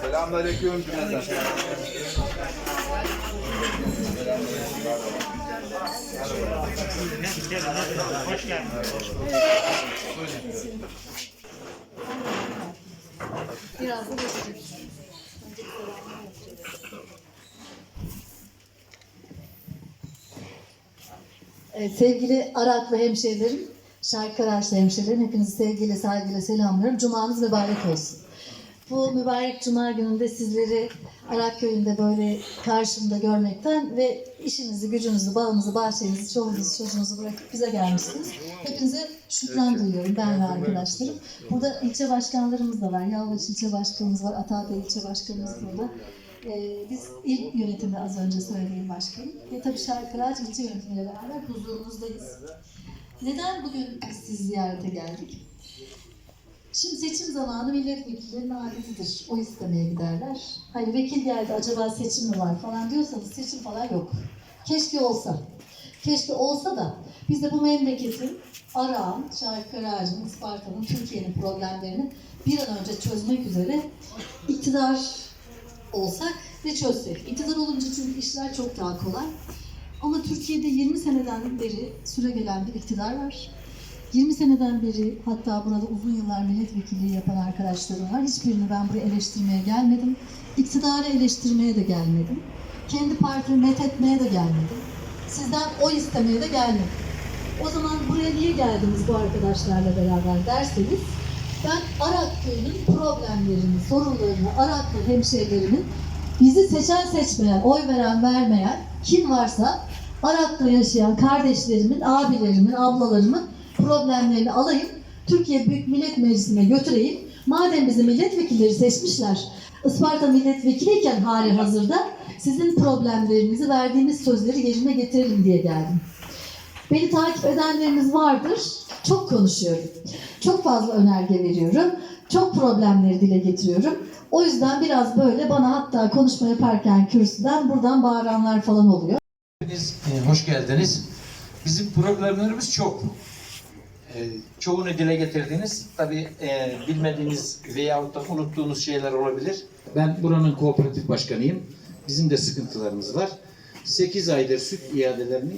Selamünaleyküm cümleten. Hoş geldiniz. Biraz sevgili Araklı hemşehrilerim, Şarkı Karaçlı hemşehrilerim, hepinizi sevgiyle, saygıyla selamlıyorum. Cumanız mübarek olsun. Bu mübarek cuma gününde sizleri Arak köyünde böyle karşımda görmekten ve işinizi, gücünüzü, bağınızı, bahçenizi, çoluğunuzu, çocuğunuzu bırakıp bize gelmişsiniz. Hepinize şükran duyuyorum ben ve arkadaşlarım. Burada ilçe başkanlarımız da var. Yalvaç ilçe başkanımız var, Atabey ilçe başkanımız burada. Ee, biz il yönetimi az önce söyleyeyim başkanım. Ve tabii Şarkıraç ilçe yönetimiyle beraber huzurunuzdayız. Neden bugün biz sizi ziyarete geldik? Şimdi seçim zamanı milletvekillerinin adetidir. O istemeye giderler. Hani vekil geldi acaba seçim mi var falan diyorsanız seçim falan yok. Keşke olsa. Keşke olsa da biz de bu memleketin Arağın, Şarkı Ağacı'nın, Isparta'nın, Türkiye'nin problemlerini bir an önce çözmek üzere iktidar olsak ve çözsek. İktidar olunca çünkü işler çok daha kolay. Ama Türkiye'de 20 seneden beri süre gelen bir iktidar var. 20 seneden beri hatta buna da uzun yıllar milletvekilliği yapan arkadaşlarım var. Hiçbirini ben buraya eleştirmeye gelmedim. İktidarı eleştirmeye de gelmedim. Kendi partimi methetmeye de gelmedim. Sizden oy istemeye de gelmedim. O zaman buraya niye geldiniz bu arkadaşlarla beraber derseniz ben Arak köyünün problemlerini, sorunlarını, Araklı hemşehrilerimin bizi seçen seçmeyen, oy veren vermeyen kim varsa Arak'ta yaşayan kardeşlerimin, abilerimin, ablalarımın problemlerini alayım. Türkiye Büyük Millet Meclisi'ne götüreyim. Madem bizi milletvekilleri seçmişler, Isparta milletvekiliyken hali hazırda sizin problemlerinizi, verdiğimiz sözleri yerine getirelim diye geldim. Beni takip edenleriniz vardır. Çok konuşuyorum. Çok fazla önerge veriyorum. Çok problemleri dile getiriyorum. O yüzden biraz böyle bana hatta konuşma yaparken kürsüden buradan bağıranlar falan oluyor. Hepiniz e, hoş geldiniz. Bizim problemlerimiz çok. E, çoğunu dile getirdiniz. Tabii e, bilmediğiniz veyahut da unuttuğunuz şeyler olabilir. Ben buranın kooperatif başkanıyım. Bizim de sıkıntılarımız var. 8 aydır süt iadelerini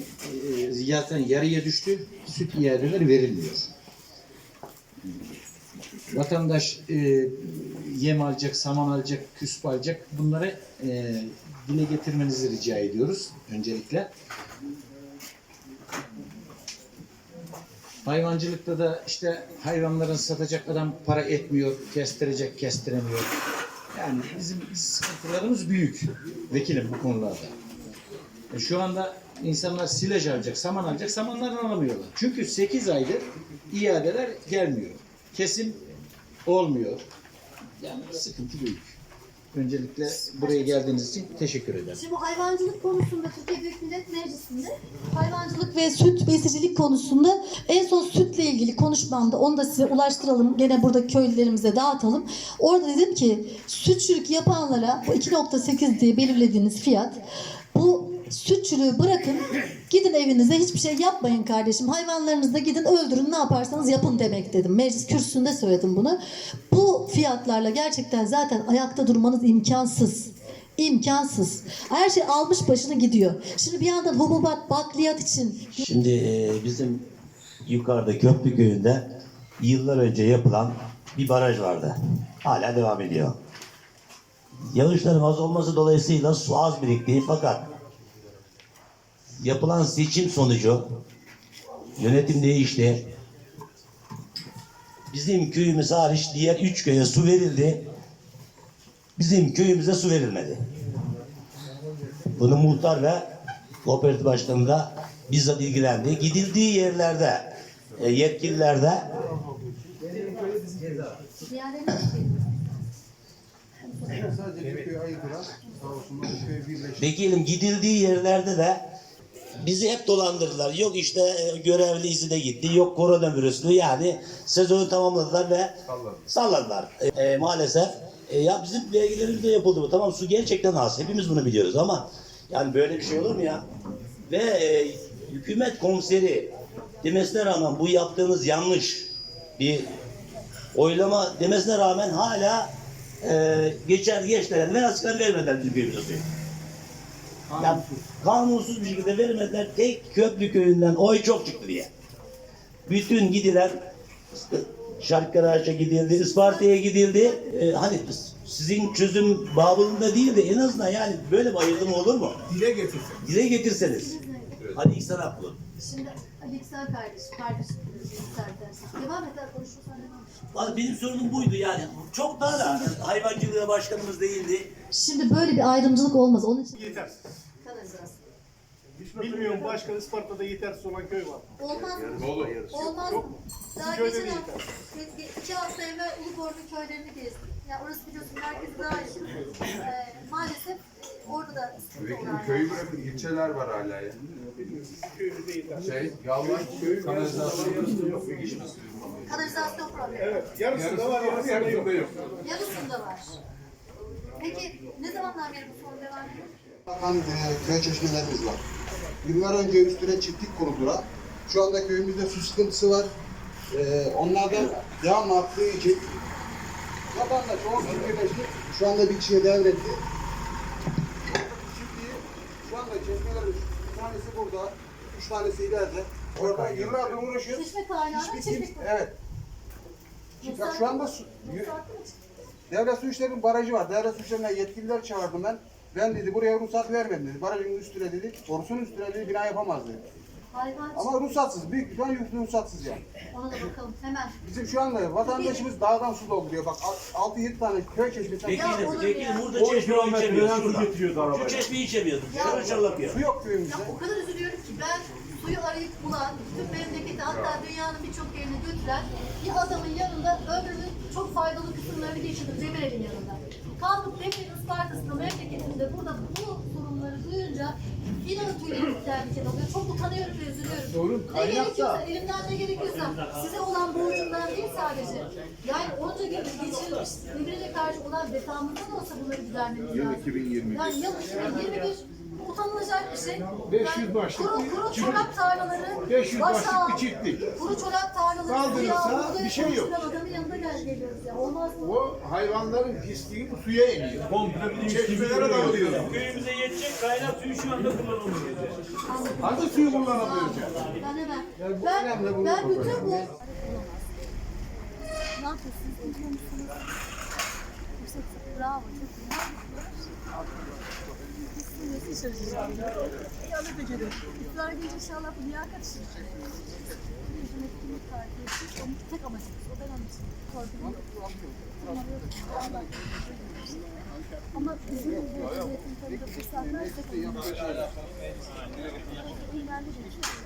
e, zaten yarıya düştü. Süt iadeleri verilmiyor. Vatandaş e, yem alacak, saman alacak, küsp alacak. Bunları e, dile getirmenizi rica ediyoruz öncelikle. Hayvancılıkta da işte hayvanların satacak adam para etmiyor, kestirecek, kestiremiyor. Yani bizim sıkıntılarımız büyük vekilim bu konularda. E, Şu anda insanlar silaj alacak, saman alacak, samanlarını alamıyorlar. Çünkü 8 aydır iadeler gelmiyor. Kesim olmuyor. Yani sıkıntı büyük. Öncelikle buraya geldiğiniz için teşekkür ederim. Şimdi bu hayvancılık konusunda Türkiye Büyük Millet Meclisi'nde hayvancılık ve süt besicilik konusunda en son sütle ilgili konuşmamda onu da size ulaştıralım. Gene burada köylülerimize dağıtalım. Orada dedim ki sütçülük yapanlara bu 2.8 diye belirlediğiniz fiyat bu sütçülüğü bırakın gidin evinize hiçbir şey yapmayın kardeşim. Hayvanlarınızı gidin öldürün ne yaparsanız yapın demek dedim. Meclis kürsüsünde söyledim bunu. Bu fiyatlarla gerçekten zaten ayakta durmanız imkansız. İmkansız. Her şey almış başını gidiyor. Şimdi bir yandan hububat, bakliyat için Şimdi e, bizim yukarıda Köprü köyünde yıllar önce yapılan bir baraj vardı. Hala devam ediyor. Yağışların az olması dolayısıyla su az birikti fakat yapılan seçim sonucu yönetim değişti. Bizim köyümüz hariç diğer üç köye su verildi. Bizim köyümüze su verilmedi. Bunu muhtar ve kooperatif başkanı da bizzat ilgilendi. Gidildiği yerlerde, e, yetkililerde vekilim gidildiği yerlerde de bizi hep dolandırdılar. Yok işte e, görevli izine gitti, yok koronavirüslü yani sezonu tamamladılar ve salladılar. E, e, maalesef e, ya bizim vergilerimizde yapıldı bu. Tamam su gerçekten az. Hepimiz bunu biliyoruz ama yani böyle bir şey olur mu ya? Ve e, hükümet komiseri demesine rağmen bu yaptığınız yanlış bir oylama demesine rağmen hala e, geçer geçler ve asgari vermediler bizim köyümüze suyu. Yani kanunsuz bir şekilde vermediler. Tek Köprü köyünden oy çok çıktı diye. Bütün gidilen Şarkıraş'a gidildi, Isparta'ya gidildi. Ee, hani sizin çözüm babında değil de en azından yani böyle bir ayrılım olur mu? Dile getirsin. Dile getirseniz. Hadi ilk sana yapalım. Şimdi Ali İksel kardeş, istersen. Devam et, konuşursan devam et. Vallahi Benim sorunum buydu yani. Çok daha da hayvancılığa başkanımız değildi. Şimdi böyle bir ayrımcılık olmaz. Onun için Yeter. kanalizasyon. Bilmiyorum başka Isparta'da yetersiz olan köy var. Olmaz mı? Olmaz mı? Daha köyde geçen de hafta, ge- iki hafta evvel Uluborlu köylerini gezdim. Ya orası biliyorsun merkezi daha iyi. Ee, maalesef e, orada da sıkıntı olan Köyü bırakın ilçeler var hala ya. Köyümüzde yeter. Şey, Yalvaç köy kanalizasyon. kanalizasyon problemi. Evet. Yarısında var, yarısında yok. yok. Yarısında var. Peki ne zamandan beri bu sorun devam ediyor? Bakan e, köy çeşmelerimiz var. Yıllar önce üstüne çiftlik kuruldular. Şu anda köyümüzde su sıkıntısı var. E, onlardan devamlı aktığı için vatandaş o birleşti. Şu anda bir kişiye devretti. Çiftliği şu anda çeşmelerimiz bir tanesi burada, üç tanesi ileride. Orada yıllardır uğraşıyoruz. Çeşme kaynağına Hiçbir çiftlik evet. Bak şu anda su? Devlet su işlerinin barajı var. Devlet su işlerinden yetkililer çağırdım ben. Ben dedi buraya ruhsat vermem dedi. Barajın üstüne dedi, borusunun üstüne dedi bina yapamaz dedi. Hayvan Ama ruhsatsız, büyük bir ihtimal yüklü ruhsatsız yani. Ona da bakalım hemen. Bizim şu anda vatandaşımız dağdan su dolduruyor. Bak 6-7 tane köy çeşmesi. Peki, Ya olur peki ya. burada çeşme içemiyoruz. Şurada. getiriyordu Şu çeşmeyi içemiyoruz. Şarıl şarıl akıyor. Su yok köyümüzde. Ya o kadar üzülüyorum ki ben suyu arayıp bulan, bütün memleketi hatta dünyanın birçok yerine götüren bir adamın yanında ömrümün çok faydalı kısımlarını geçirdim Demirel'in yanında. Kalkıp Demirel'in Isparta'sında memleketinde burada bu duyunca inanın tüylerim diken diken oluyor. Çok utanıyorum ve üzülüyorum. Sorun ne kaynak gerekiyorsa, da- elimden ne gerekiyorsa size olan borcumdan değil sadece. Yani onca gün geçirilmiş birbirine karşı olan vetamızdan olsa bunları gidermemiz lazım. 2021. Yani yıl 2021 bu utanılacak bir şey. 500 başlık Kuru, bir kuru çiftlik. çorak tarlaları 500 başa başlık bir çiftlik. Kuru çorak tarlaları al, bir şey yok. Adamın yanında gel geliyoruz ya. Olmaz mı? O hayvanların pisliği bu suya iniyor. Komple çeşmelere dağılıyor. Köyümüze yetecek kaynak suyu şu anda kullanılmıyor. Hangi suyu kullanabiliriz yani? Ben hemen. Ben, ben bütün bu... Ne yapıyorsunuz? Yüksek bravo. Çok iyi. Kesinlikle çalışacağım. İyi anlatacağım. İkrar edince inşallah bu liyakat işi. Bir etkinlik tarifi. Onun tek amacımız. O ben onun için korkumu. Ama bizim bu cumhuriyetin tabii da fırsatlar kullanılıyor. İleride geçiyor.